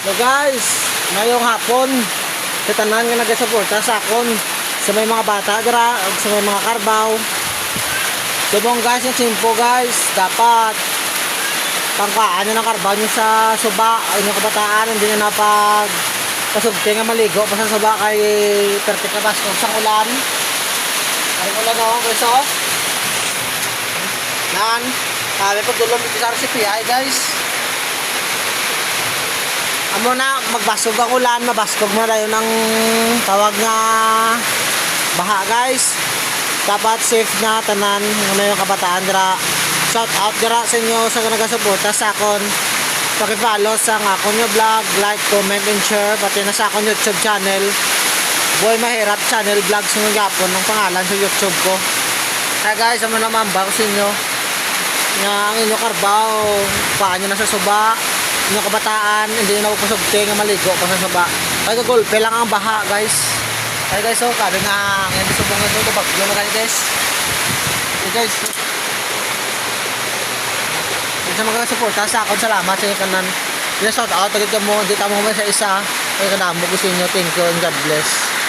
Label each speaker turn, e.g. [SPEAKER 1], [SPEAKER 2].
[SPEAKER 1] So guys, ngayong hapon, tatanan nga nagasuporta sa akon sa may mga bata dira, sa may mga karbaw. Subong guys, yung simpo guys, dapat pangkaan ng karbaw nyo sa suba, ay yung kabataan, hindi nyo napag kasugti nga maligo pa sa suba kay perfect na baskog sa ulan. Ay ulan o, guys o. Nan, kami po dulong dito sa ay guys. Amo na, magbasog ang ulan, mabaskog na tayo ng tawag nga baha guys. Dapat safe na tanan ano yung kabataan dira. Shout out dira sa inyo sa nagasuporta sa akon. Paki-follow sa akon yung vlog, like, comment, and share. Pati na sa akon YouTube channel. Boy Mahirap Channel Vlogs ng Gapon ng pangalan sa YouTube ko. Kaya guys, amo naman ba ko sa inyo nga ang inyong karbaw, paano na sa suba, inyong kabataan, hindi na pupusugti nga maligo pa sa suba. Ay gagulpe lang ang baha guys. Ay guys, oh, kabi nga, ngayon gusto mong ito, bagyo na kayo guys. Hey guys, Kung sa mga suporta sa akon, salamat sa inyo kanan. Yes, shout out, agad ka mo, hindi tamo mo sa isa. Ay kanamo gusto inyo, thank you and God bless.